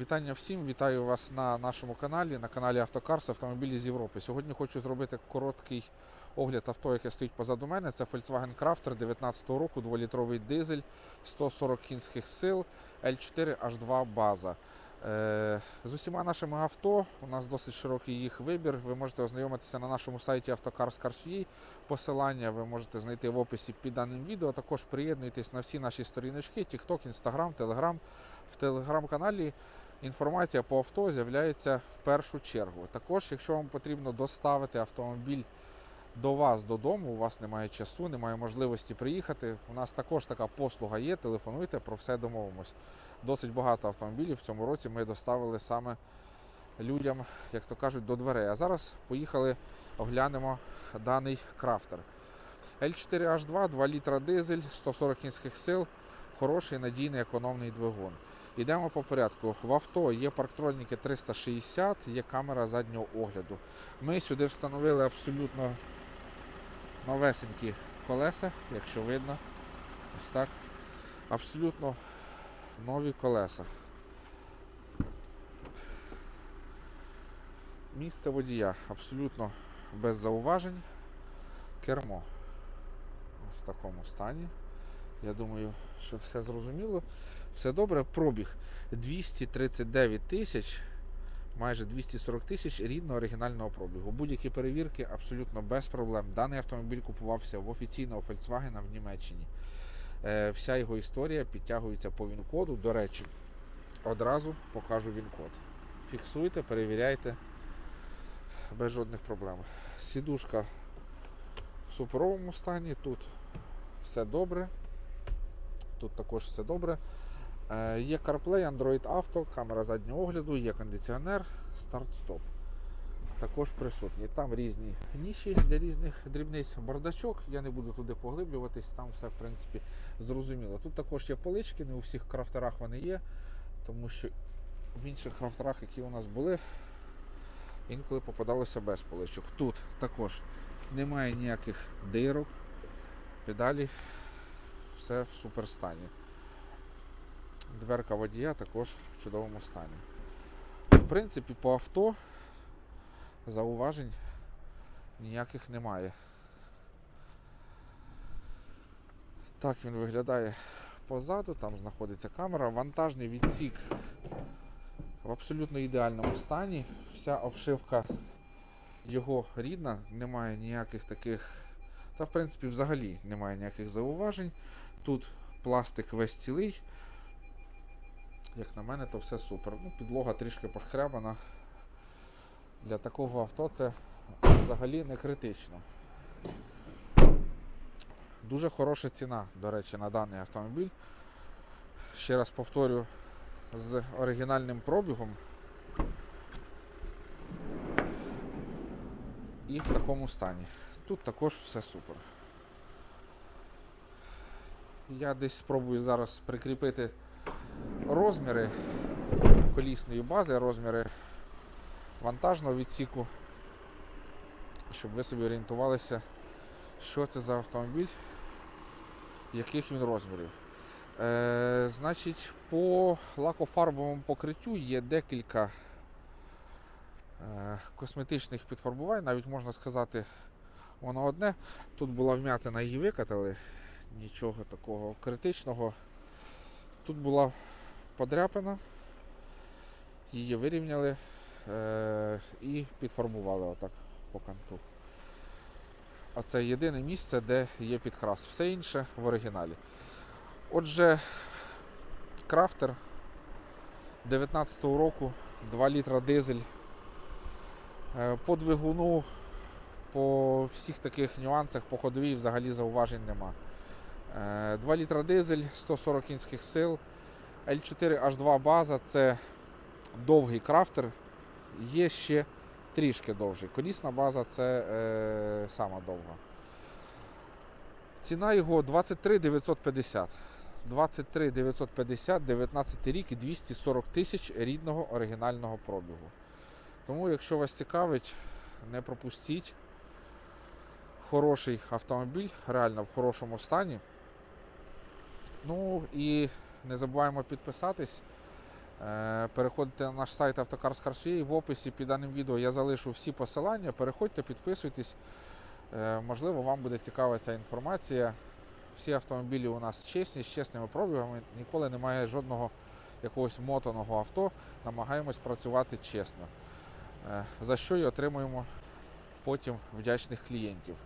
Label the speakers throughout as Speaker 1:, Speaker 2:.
Speaker 1: Вітання всім, вітаю вас на нашому каналі, на каналі Автокарс Автомобілі з Європи. Сьогодні хочу зробити короткий огляд авто, яке стоїть позаду мене. Це Volkswagen Crafter 19 року, 2-літровий дизель, 140 кінських сил, L4 H2 база. Е, З усіма нашими авто у нас досить широкий їх вибір. Ви можете ознайомитися на нашому сайті Автокарс.ua. Посилання ви можете знайти в описі під даним відео. Також приєднуйтесь на всі наші сторіночки: TikTok, Instagram, Telegram. В телеграм-каналі інформація по авто з'являється в першу чергу. Також, якщо вам потрібно доставити автомобіль до вас додому, у вас немає часу, немає можливості приїхати. У нас також така послуга є. Телефонуйте, про все домовимось. Досить багато автомобілів в цьому році ми доставили саме людям, як то кажуть, до дверей. А зараз поїхали, оглянемо даний крафтер. L4H2, 2 літра дизель, 140 кінських сил, хороший надійний економний двигун. Йдемо по порядку. В авто є парктроніки 360, є камера заднього огляду. Ми сюди встановили абсолютно новесенькі колеса, якщо видно. Ось так. Абсолютно нові колеса. Місце водія абсолютно без зауважень. Кермо в такому стані. Я думаю, що все зрозуміло. Все добре. Пробіг 239 тисяч, майже 240 тисяч рідного оригінального пробігу. Будь-які перевірки абсолютно без проблем. Даний автомобіль купувався в офіційного Volkswagen в Німеччині. Е, Вся його історія підтягується по він-коду. До речі, одразу покажу він-код. Фіксуйте, перевіряйте без жодних проблем. Сідушка в суперовому стані, тут все добре. Тут також все добре. Е, Є CarPlay, Android Auto, камера заднього огляду, є кондиціонер, старт-стоп. Також присутні. Там різні ніші для різних дрібниць. Бардачок, я не буду туди поглиблюватись, там все в принципі зрозуміло. Тут також є полички, не у всіх крафтерах вони є, тому що в інших крафтерах, які у нас були, інколи попадалося без поличок. Тут також немає ніяких дирок, педалі, все в супер стані. Дверка водія також в чудовому стані. В принципі, по авто зауважень ніяких немає. Так він виглядає позаду, там знаходиться камера. Вантажний відсік в абсолютно ідеальному стані. Вся обшивка його рідна, немає ніяких таких, та в принципі взагалі немає ніяких зауважень. Тут пластик весь цілий. Як на мене, то все супер. Ну, підлога трішки пошкрябана. Для такого авто це взагалі не критично. Дуже хороша ціна, до речі, на даний автомобіль. Ще раз повторю, з оригінальним пробігом. І в такому стані. Тут також все супер. Я десь спробую зараз прикріпити розміри колісної бази, розміри вантажного відсіку, щоб ви собі орієнтувалися, що це за автомобіль, яких він розмірів. Е, значить, по лакофарбовому покриттю є декілька е, косметичних підфарбувань, навіть можна сказати, воно одне. Тут була вмятина, її викатали, нічого такого критичного. Тут була подряпина, її вирівняли е- і підфарбували отак по канту. А це єдине місце, де є підкрас. Все інше в оригіналі. Отже, крафтер 19-го року, 2 літра дизель. Е, По двигуну, по всіх таких нюансах, по ходовій взагалі зауважень нема. Е, 2 літра дизель, 140 кінських сил. L4 H2 база це довгий крафтер. Є ще трішки довший. Колісна база це е, сама довга. Ціна його 23 950. 23 950, 19 рік і 240 тисяч рідного оригінального пробігу. Тому, якщо вас цікавить, не пропустіть. Хороший автомобіль, реально в хорошому стані. Ну і не забуваємо підписатись Е, Переходите на наш сайт Автокарс Харсує. В описі під даним відео я залишу всі посилання. Переходьте, підписуйтесь. Е, Можливо, вам буде цікава ця інформація. Всі автомобілі у нас чесні, з чесними пробігами. Ніколи немає жодного якогось мотаного авто. Намагаємось працювати чесно. Е, За що і отримуємо потім вдячних клієнтів.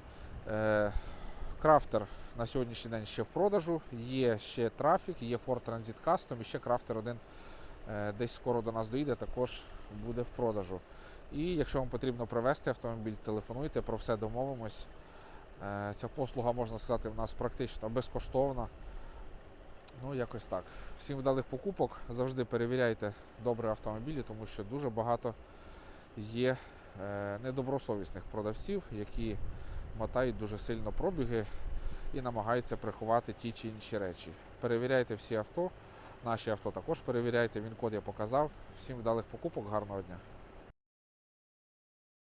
Speaker 1: Крафтер на сьогоднішній день ще в продажу. Є ще трафік, є Ford Transit Custom і ще Крафтер 1 е, десь скоро до нас доїде, також буде в продажу. І якщо вам потрібно привезти автомобіль, телефонуйте, про все домовимось. Е, Ця послуга, можна сказати, в нас практично безкоштовна. Ну, якось так. Всім вдалих покупок. Завжди перевіряйте добре автомобілі, тому що дуже багато є е, недобросовісних продавців, які мотають дуже сильно пробіги і намагаються приховати ті чи інші речі. Перевіряйте всі авто. Наші авто також перевіряйте. Він код я показав. Всім вдалих покупок, гарного дня.